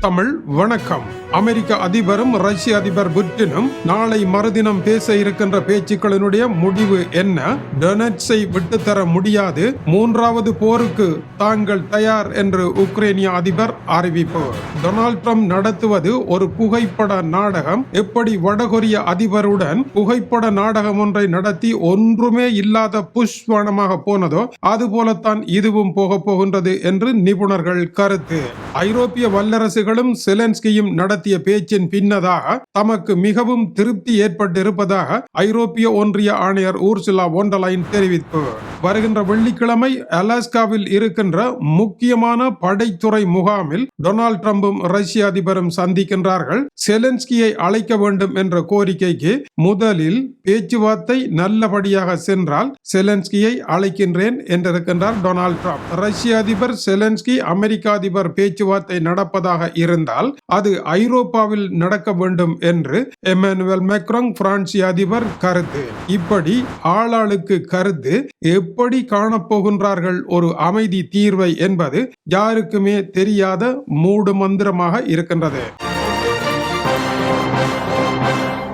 தமிழ் வணக்கம். அமெரிக்க அதிபரும் ரஷ்ய அதிபர் புட்டினும் நாளை மறுதினம் பேச இருக்கின்ற பேச்சுக்களினுடைய முடிவு என்ன? டொனட்ஸை விட்டுத்தர முடியாது. மூன்றாவது போருக்கு தாங்கள் தயார் என்று உக்ரைனிய அதிபர் அறிவிப்பு டொனால்ட் ட்ரம்ப் நடத்துவது ஒரு புகைப்பட நாடகம். எப்படி வடகொரிய அதிபருடன் புகைப்பட நாடகம் ஒன்றை நடத்தி ஒன்றுமே இல்லாத புஷ்வானமாக போனதோ அதுபோலத்தான் இதுவும் போக போகின்றது என்று நிபுணர்கள் கருத்து. ஐரோப்பிய வல்லரசுகளும் செலன்ஸ்கியும் நடத்திய பேச்சின் பின்னதாக தமக்கு மிகவும் திருப்தி ஏற்பட்டிருப்பதாக ஐரோப்பிய ஒன்றிய ஆணையர் ஊர்சிலா ஒண்டலைன் தெரிவிப்பு. வருகின்ற வெள்ளிக்கிழமை அலாஸ்காவில் இருக்கின்ற முக்கியமான படைத்துறை முகாமில் டொனால்ட் ட்ரம்பும் ரஷ்ய அதிபரும் சந்திக்கின்றார்கள். செலன்ஸ்கியை அழைக்க வேண்டும் என்ற கோரிக்கைக்கு முதலில் பேச்சுவார்த்தை நல்லபடியாக சென்றால் செலன்ஸ்கியை அழைக்கின்றேன் என்றிருக்கின்றார் டொனால்ட் ட்ரம்ப். ரஷ்ய அதிபர் செலன்ஸ்கி அமெரிக்க அதிபர் பேச்சுவார்த்தை நடப்பதாக இருந்தால் அது ஐரோப்பாவில் நடக்க வேண்டும் என்று எமானுவல் மெக்ரோங் பிரான்சிய அதிபர் கருத்து. இப்படி ஆளாளுக்கு கருத்து எப்படி காணப்போகின்றார்கள்? ஒரு அமைதி தீர்வை என்பது யாருக்குமே தெரியாத மூடு மந்திரமாக இருக்கின்றது.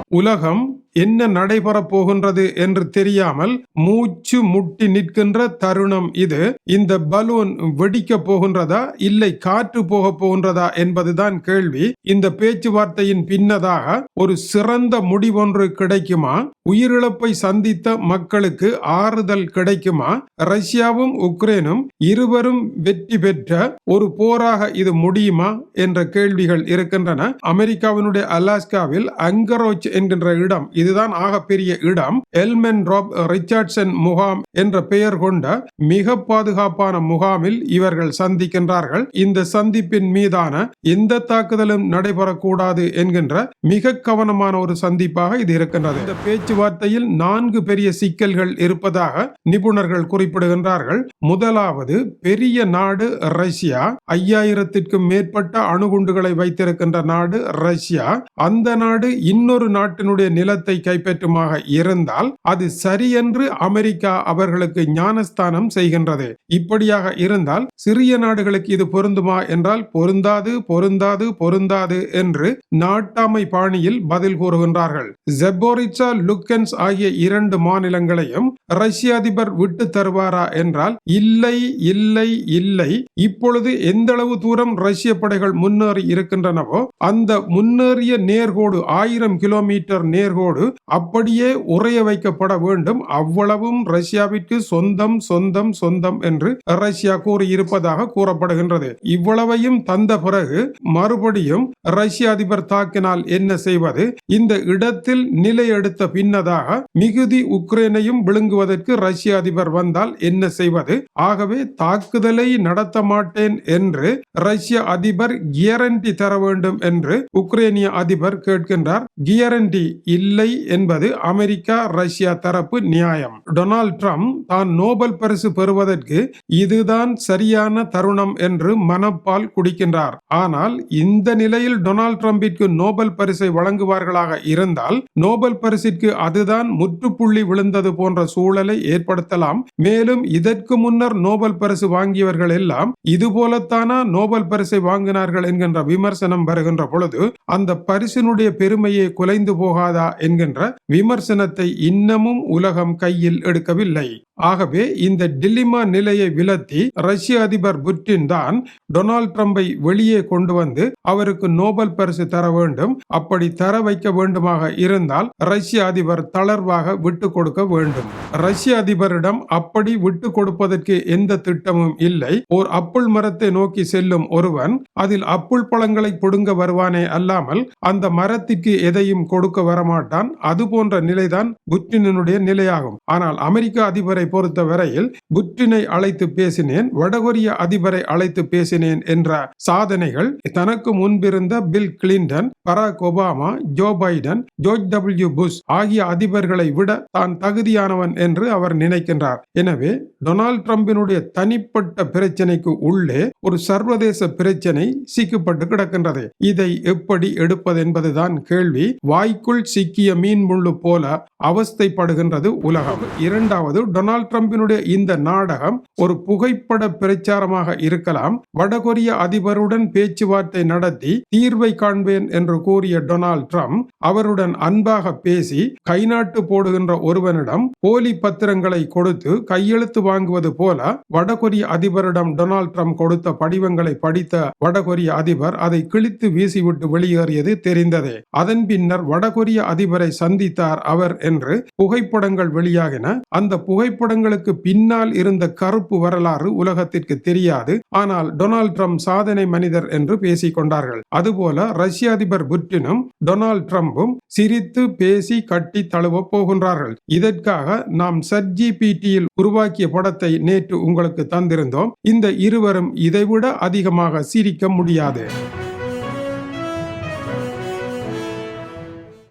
உலகம் என்ன நடைபெறப் போகின்றது என்று தெரியாமல் மூச்சு முட்டி நிற்கின்ற தருணம் இது. இந்த பலூன் வெடிக்க போகின்றதா இல்லை காற்று போக போகின்றதா என்பதுதான் கேள்வி. இந்த பேச்சுவார்த்தையின் பின்னதாக ஒரு சிறந்த முடிவொன்று கிடைக்குமா? உயிரிழப்பை சந்தித்த மக்களுக்கு ஆறுதல் கிடைக்குமா? ரஷ்யாவும் உக்ரைனும் இருவரும் வெற்றி பெற்ற ஒரு போராக இது முடியுமா என்ற கேள்விகள் இருக்கின்றன. அமெரிக்காவினுடைய அலாஸ்காவில் அங்கரோச் என்கின்ற இடம் இதுதான் ஆகப்பெரிய இடம். எல்மென் ராப் ரிச்சர்ட்சன் முகாம் என்ற பெயர் கொண்ட மிக பாதுகாப்பான முகாமில் இவர்கள் சந்திக்கின்றார்கள். இந்த சந்திப்பின் மீதான எந்த தாக்குதலும் நடைபெறக்கூடாது என்கின்ற மிக கவனமான ஒரு சந்திப்பாக இது இருக்கின்றது. இந்த பேச்சுவார்த்தையில் நான்கு பெரிய சிக்கல்கள் இருப்பதாக நிபுணர்கள் குறிப்பிடுகின்றார்கள். முதலாவது பெரிய நாடு ரஷ்யா. ஐயாயிரத்திற்கும் மேற்பட்ட அணுகுண்டுகளை வைத்திருக்கின்ற நாடு ரஷ்யா. அந்த நாடு இன்னொரு நாட்டினுடைய நிலத்தை கைப்பற்றுமாக இருந்தால் அது சரியென்று அமெரிக்கா அவர்களுக்கு ஞானஸ்தானம் செய்கின்றது. இப்படியாக இருந்தால் சிறிய நாடுகளுக்கு இது பொருந்துமா என்றால் பொருந்தாது பொருந்தாது பொருந்தாது என்று நாட்டாமை பாணியில் பதில் கூறுகின்றார்கள். ஜெபோரிச்சா லுக்கன்ஸ் ஆகிய இரண்டு மாநிலங்களையும் ரஷ்ய அதிபர் விட்டு தருவாரா என்றால் இல்லை இல்லை இல்லை. இப்பொழுது எந்த அளவு தூரம் ரஷ்ய படைகள் முன்னேறி இருக்கின்றனவோ அந்த முன்னேறிய நேர்கோடு ஆயிரம் கிலோமீட்டர் நேர்கோடு அப்படியே உறைய வைக்கப்பட வேண்டும். அவ்வளவும் ரஷ்யாவிற்கு சொந்தம் சொந்தம் சொந்தம் என்று ரஷ்யா கூறியிருப்பதாக கூறப்படுகின்றது. இவ்வளவையும் தந்த பிறகு மறுபடியும் ரஷ்ய அதிபர் தாக்கினால் என்ன செய்வது? இந்த இடத்தில் நிலை எடுத்த பின்னதாக மிகுதி உக்ரைனையும் விழுங்குவதற்கு ரஷ்ய அதிபர் வந்தால் என்ன செய்வது? ஆகவே தாக்குதலை நடத்த மாட்டேன் என்று ரஷ்ய அதிபர் கியரண்டி தர வேண்டும் என்று உக்ரைனிய அதிபர் கேட்கின்றார். கியரண்டி இல்லை இல்லை என்பது அமெரிக்கா ரஷ்யா தரப்பு நியாயம். டொனால்ட் ட்ரம்ப் தான் நோபல் பரிசு பெறுவதற்கு இதுதான் சரியான தருணம் என்று மனப்பால் குடிக்கின்றார். ஆனால் இந்த நிலையில் டொனால்ட் ட்ரம்பிற்கு நோபல் பரிசை வழங்குவார்களாக இருந்தால் நோபல் பரிசிற்கு அதுதான் முற்றுப்புள்ளி விழுந்தது போன்ற சூழலை ஏற்படுத்தலாம். மேலும் இதற்கு முன்னர் நோபல் பரிசு வாங்கியவர்கள் எல்லாம் இதுபோலத்தானா நோபல் பரிசை வாங்கினார்கள் என்கின்ற விமர்சனம் வருகின்ற பொழுது அந்த பரிசினுடைய பெருமையை குலைந்து போகாதா என்கிற என்கின்ற விமர்சனத்தை இன்னமும் உலகம் கையில் எடுக்கவில்லை. ஆகவே இந்த டில்லிமா நிலையை விலத்தி ரஷ்ய அதிபர் புட்டின் தான் டொனால்ட் ட்ரம்பை வெளியே கொண்டு வந்து அவருக்கு நோபல் பரிசு தர வேண்டும். அப்படி தர வைக்க வேண்டுமாக இருந்தால் ரஷ்ய அதிபர் தளர்வாக விட்டு கொடுக்க வேண்டும். ரஷ்ய அதிபரிடம் அப்படி விட்டு கொடுப்பதற்கு எந்த திட்டமும் இல்லை. ஓர் அப்புள் மரத்தை நோக்கி செல்லும் ஒருவன் அதில் அப்புள் பழங்களை பிடுங்க வருவானே அல்லாமல் அந்த மரத்திற்கு எதையும் கொடுக்க வரமாட்டான். அது போன்ற நிலைதான் புட்டினுடைய நிலையாகும். ஆனால் அமெரிக்க அதிபரை பொறுத்த வரையில் புட்டினை அழைத்து பேசினேன் வடகொரிய அதிபரை அழைத்து பேசினேன் என்ற சாதனைகள் தனக்கு முன்பிருந்த Bill Clinton Barack Obama Joe Biden George W Bush ஆகிய அதிபர்களை விட தான் தகுதியானவன் என்று அவர் நினைக்கின்றார். எனவே டொனால்ட் ட்ரம்பினுடைய தனிப்பட்ட பிரச்சனைக்கு உள்ளே ஒரு சர்வதேச பிரச்சனை சிக்கப்பட்டு கிடக்கின்றது. இதை எப்படி எடுப்பது என்பதுதான் கேள்வி. வாய்க்குள் சிக்கிய மீன் முள்ளு போல அவஸ்தைப்படுகின்றது உலகம். இரண்டாவது டொனால்ட் ட்ரம்பினுடைய இந்த நாடகம் ஒரு புகைப்பட பிரச்சாரமாக இருக்கலாம். வடகொரிய அதிபருடன் பேச்சுவார்த்தை நடத்தி தீர்வை காண்பேன் என்று கூறிய டொனால்ட் ட்ரம்ப் அவருடன் அன்பாக பேசி கைநாட்டு போடுகின்ற ஒருவனிடம் போலி பத்திரங்களை கொடுத்து கையெழுத்து வாங்குவது போல வடகொரிய அதிபரிடம் டொனால்ட் ட்ரம்ப் கொடுத்த படிவங்களை படித்த வடகொரிய அதிபர் அதை கிழித்து வீசிவிட்டு வெளியேறியது தெரிந்ததே. அதன் பின்னர் வடகொரிய அதிபரை சந்தித்தார் அவர் என்று புகைப்படங்கள் வெளியாகின. அந்த புகைப்படங்களுக்கு பின்னால் இருந்த கருப்பு வரலாறு உலகத்திற்கு தெரியாது. ஆனால் டொனால்ட் ட்ரம்ப் சாதனை மனிதர் என்று பேசிக் கொண்டார்கள். அதுபோல ரஷ்ய அதிபர் புட்டினும் டொனால்ட் ட்ரம்பும் சிரித்து பேசி கட்டி தழுவ போகின்றார்கள். இதற்காக நாம் சர்ஜிபிடியில் உருவாக்கிய படத்தை நேற்று உங்களுக்கு தந்திருந்தோம். இந்த இருவரும் இதைவிட அதிகமாக சிரிக்க முடியாது.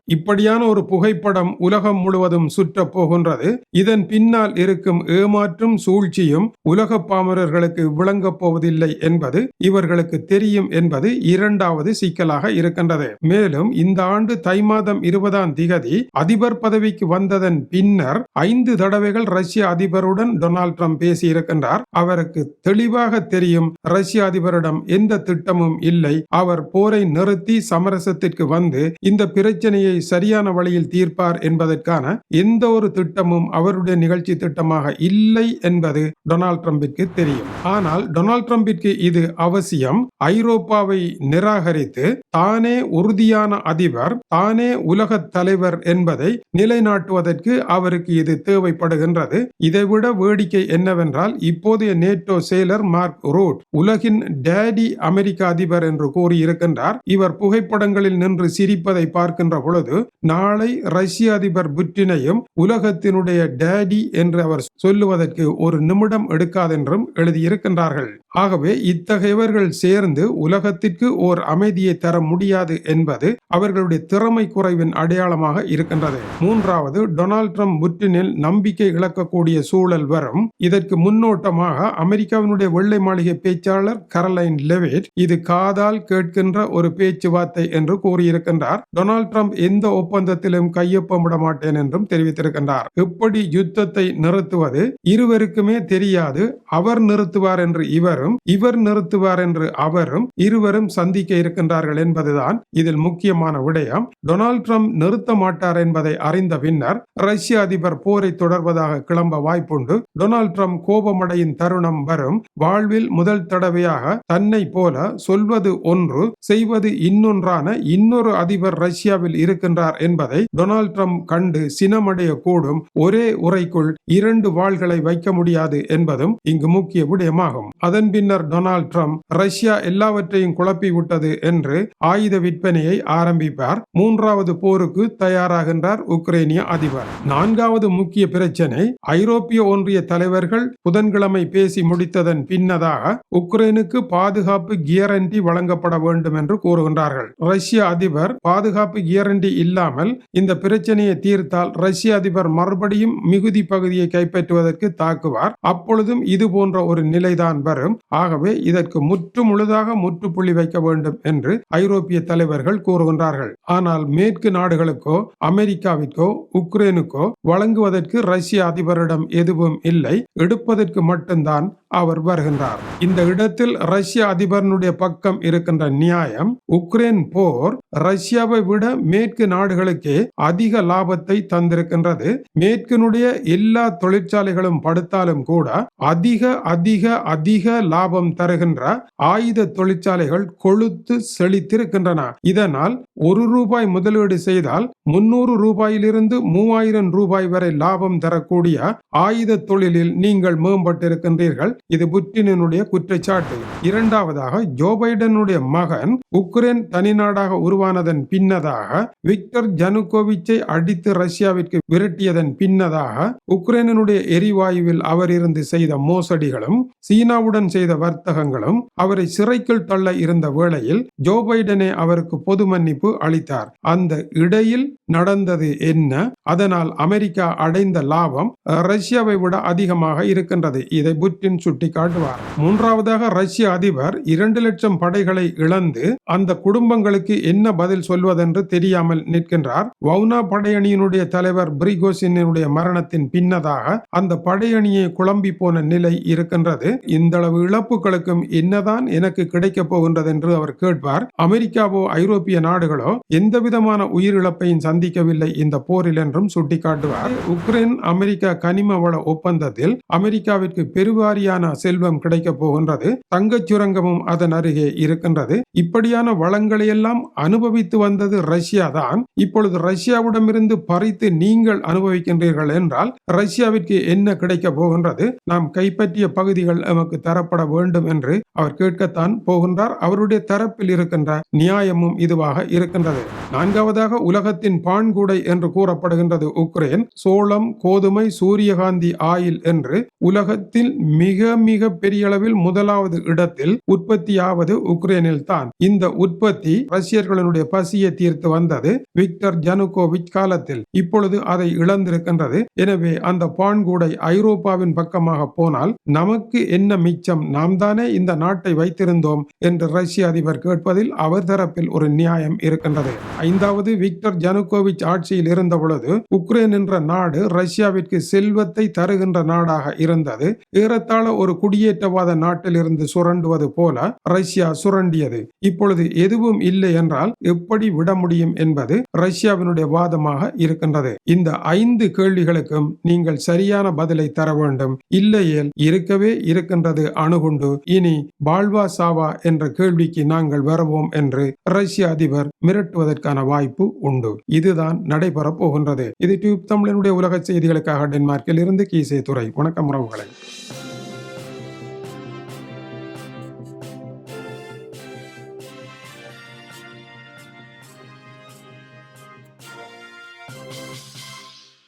இப்படியான ஒரு புகைப்படம் உலகம் முழுவதும் சுற்றப் போகின்றது. இதன் பின்னால் இருக்கும் ஏமாற்றும் சூழ்ச்சியும் உலக பாமரர்களுக்கு விளங்கப் போவதில்லை என்பது இவர்களுக்கு தெரியும் என்பது இரண்டாவது சிக்கலாக இருக்கின்றது. மேலும் இந்த ஆண்டு தை மாதம் இருபதாம் திகதி அதிபர் பதவிக்கு வந்ததன் பின்னர் ஐந்து தடவைகள் ரஷ்ய அதிபருடன் டொனால்ட் ட்ரம்ப் பேசியிருக்கின்றார். அவருக்கு தெளிவாக தெரியும் ரஷ்ய அதிபரிடம் எந்த திட்டமும் இல்லை. அவர் போரை நிறுத்தி சமரசத்திற்கு வந்து இந்த பிரச்சனையை சரியான வழியில் தீர்ப்பார் என்பதற்கான எந்த ஒரு திட்டமும் அவருடைய நிகழ்ச்சி திட்டமாக இல்லை என்பது டொனால்ட் ட்ரம்பிற்கு தெரியும். ஆனால் டொனால்ட் ட்ரம்பிற்கு இது அவசியம். ஐரோப்பாவை நிராகரித்து தானே உறுதியான அதிபர் தானே உலக தலைவர் என்பதை நிலைநாட்டுவதற்கு அவருக்கு இது தேவைப்படுகின்றது. இதைவிட வேடிக்கை என்னவென்றால் இப்போதைய நேட்டோ செயலர் மார்க் ரூட் உலகின் டேடி அமெரிக்க அதிபர் என்று கூறியிருக்கின்றார். இவர் புகைப்படங்களில் நின்று சிரிப்பதை பார்க்கின்ற பொழுது நாளை ரஷ்ய அதிபர் புட்டினையும் உலகத்தினுடைய டேடி என்று அவர் சொல்லுவதற்கு ஒரு நிமிடம் எடுக்காதென்றும் எழுதியிருக்கின்றார்கள். ஆகவே இத்தகையவர்கள் சேர்ந்து உலகத்திற்கு ஓர் அமைதியை தர முடியாது என்பது அவர்களுடைய திறமை குறைவின் அடையாளமாக இருக்கின்றது. மூன்றாவது டொனால்ட் ட்ரம்ப் புட்டினில் நம்பிக்கை இழக்கக்கூடிய சூழல் வரும். இதற்கு முன்னோட்டமாக அமெரிக்காவினுடைய வெள்ளை மாளிகை பேச்சாளர் கரலைன் லெவிட் இது காதால் கேட்கின்ற ஒரு பேச்சுவார்த்தை என்று கூறியிருக்கின்றார். டொனால்ட் ட்ரம்ப் எந்த எந்த ஒப்பந்தத்திலும் கையொப்பமிட மாட்டேன் என்றும் தெரிவித்திருக்கின்றார். இப்படி யுத்தத்தை நிறுத்துவது? இருவருக்குமே தெரியாது. அவர் நிறுத்துவார் என்று இவரும் இவர் நிறுத்துவார் என்று அவரும் இருவரும் சந்திக்க இருக்கின்றார்கள் என்பதுதான் இதில் முக்கியமான விடயம். டொனால்ட் ட்ரம்ப் நிறுத்த மாட்டார் என்பதை அறிந்த பின்னர் ரஷ்ய அதிபர் போரை தொடர்வதாக கிளம்ப வாய்ப்புண்டு. டொனால்ட் ட்ரம்ப் கோபமடையின் தருணம் வரும். வாழ்வில் முதல் தடவையாக தன்னை போல சொல்வது ஒன்று செய்வது இன்னொன்றான இன்னொரு அதிபர் ரஷ்யாவில் இருக்க இருக்கின்றார் என்பதை டொனால்ட் ட்ரம்ப் கண்டு சினமடைய கூடும். ஒரே உரைக்குள் இரண்டு வாள்களை வைக்க முடியாது என்பதும் இங்கு முக்கிய விடயமாகும். அதன் பின்னர் டொனால்ட் ட்ரம்ப் ரஷ்யா எல்லாவற்றையும் குழப்பி விட்டது என்று ஆயுத விற்பனையை ஆரம்பிப்பார். மூன்றாவது போருக்கு தயாராகின்றார் உக்ரைனிய அதிபர். நான்காவது முக்கிய பிரச்சனை ஐரோப்பிய ஒன்றிய தலைவர்கள் புதன்கிழமை பேசி முடித்ததன் பின்னதாக உக்ரைனுக்கு பாதுகாப்பு கியரண்டி வழங்கப்பட வேண்டும் என்று கூறுகின்றார்கள். ரஷ்ய அதிபர் பாதுகாப்பு கியரண்டி இல்லாமல் இந்த பிரச்சனையை தீர்த்தால் ரஷ்ய அதிபர் மறுபடியும் மிகுதி பகுதியை கைப்பற்றுவதற்கு தாக்குவார். அப்பொழுதும் இது போன்ற ஒரு நிலைதான் வரும். ஆகவே இதற்கு முற்று முழுதாக முற்றுப்புள்ளி வைக்க வேண்டும் என்று ஐரோப்பிய தலைவர்கள் கூறுகின்றார்கள். ஆனால் மேற்கு நாடுகளுக்கோ அமெரிக்காவிற்கோ உக்ரைனுக்கோ வழங்குவதற்கு ரஷ்ய அதிபரிடம் எதுவும் இல்லை. எடுப்பதற்கு மட்டும்தான் அவர் வருகின்றார். இந்த இடத்தில் ரஷ்ய அதிபரனுடைய பக்கம் இருக்கின்ற நியாயம் உக்ரைன் போர் ரஷ்யாவை விட மேற்கு நாடுகளுக்கே அதிக லாபத்தை தந்திருக்கின்றது. மேற்கினுடைய எல்லா தொழிற்சாலைகளும் படுத்தாலும் கூட அதிக அதிக அதிக லாபம் தருகின்ற ஆயுத தொழிற்சாலைகள் கொழுத்து செழித்திருக்கின்றன. இதனால் ஒரு ரூபாய் முதலீடு செய்தால் முன்னூறு ரூபாயிலிருந்து மூவாயிரம் ரூபாய் வரை லாபம் தரக்கூடிய ஆயுத தொழிலில் நீங்கள் மேம்பட்டிருக்கின்றீர்கள். இது புட்டினுடைய குற்றச்சாட்டு. இரண்டாவதாக ஜோ பைடனுடைய மகன் உக்ரைன் தனிநாடாக உருவானதன் பின்னதாக விக்டர் ஜனுகோவிச்சை அடித்து ரஷ்யாவிற்கு விரட்டியதன் பின்னதாக உக்ரைனுடைய எரிவாயுவில் அவர் இருந்து செய்த மோசடிகளும் சீனாவுடன் செய்த வர்த்தகங்களும் அவரை சிறைக்குள் தள்ள இருந்த வேளையில் ஜோ பைடனே அவருக்கு பொது மன்னிப்பு அளித்தார். அந்த இடையில் நடந்தது என்ன? அதனால் அமெரிக்கா அடைந்த லாபம் ரஷ்யாவை விட அதிகமாக இருக்கின்றது. இதை புட்டின் சுட்டிக்காட்டுவார். மூன்றாவதாக ரஷ்ய அதிபர் இரண்டு லட்சம் படைகளை இழந்து அந்த குடும்பங்களுக்கு என்ன பதில் சொல்வதென்று தெரியாமல் நிற்கின்றார். வவுனா படையணியினுடைய தலைவர் பிரிகோசினுடைய மரணத்தின் பின்னதாக அந்த படையணியை குழம்பி போன நிலை இருக்கின்றது. இந்த அளவு இழப்புகளுக்கும் என்னதான் எனக்கு கிடைக்கப் போகின்றது என்று அவர் கேட்பார். அமெரிக்காவோ ஐரோப்பிய நாடுகளோ எந்த விதமான உயிரிழப்பையும் சந்திக்கவில்லை இந்த போரில் என்றும் சுட்டிக்காட்டுவார். உக்ரைன் அமெரிக்கா கனிம வள ஒப்பந்தத்தில் அமெரிக்காவிற்கு பெருவாரியான செல்வம் கிடைக்கப் போகின்றது. தங்கச் சுரங்கமும் அதன் அருகே இருக்கின்றது. இப்படியான வளங்களையெல்லாம் அனுபவித்து வந்தது ரஷ்யா தான். இப்பொழுது ரஷ்யாவிடமிருந்து பறித்து நீங்கள் அனுபவிக்கின்றீர்கள் என்றால் ரஷ்யாவிற்கு என்ன கிடைக்கப் போகின்றது? நாம் கைப்பற்றிய பகுதிகள் நமக்கு தரப்பட வேண்டும் என்று அவர் கேட்கத்தான் போகின்றார். அவருடைய தரப்பில் இருக்கின்ற நியாயமும் இதுவாக இருக்கின்றது. நான்காவதாக உலகத்தின் பான்கூடை என்று கூறப்படுகின்றது உக்ரைன். சோளம் கோதுமை சூரியகாந்தி ஆயில் என்று உலகத்தில் மிக மிக பெரிய அளவில் முதலாவது இடத்தில் உற்பத்தியாவது உக்ரைனில் தான் இந்த உற்பத்தி ரஷ்யர்களுடைய பசியை தீர்த்து வந்தது விக்டர் ஜனுகோவிச் காலத்தில். இப்பொழுது அதை இழந்திருக்கின்றது. எனவே அந்த பான்கூடை ஐரோப்பாவின் பக்கமாக போனால் நமக்கு என்ன மிச்சம்? நாம் தானே இந்த நாட்டை வைத்திருந்தோம் என்று ரஷ்ய அதிபர் கேட்பதில் அவர் தரப்பில் ஒரு நியாயம் இருக்கின்றது. ஐந்தாவது விக்டர் ஜனுகோவிச் ஆட்சியில் இருந்த பொழுது உக்ரைன் என்ற நாடு ரஷ்யாவிற்கு செல்வத்தை தருகின்ற நாடாக இருந்தது. ஏறத்தாழ ஒரு குடியேற்றவாத நாட்டில் இருந்து சுரண்டுவது போல ரஷ்யா சுரண்டியது. இப்பொழுது எதுவும் இல்லை என்றால் எப்படி விட முடியும் என்பது ரஷ்யாவினுடைய வாதமாக இருக்கின்றது. இந்த ஐந்து கேள்விகளுக்கும் நீங்கள் சரியான பதிலை தர வேண்டும். இல்லையேல் இருக்கவே இருக்கின்றது அணுகுண்டு. இனி பால்வா சாவா என்ற கேள்விக்கு நாங்கள் வருவோம் என்று ரஷ்ய அதிபர் மிரட்டுவதற்கான வாய்ப்பு உண்டு. இதுதான் நடைபெறப் போகின்றது. இது டியூப் தமிழனுடைய உலக செய்திகளுக்காக டென்மார்க்கில் இருந்து கீசே துறை வணக்கம் உறவுகளை.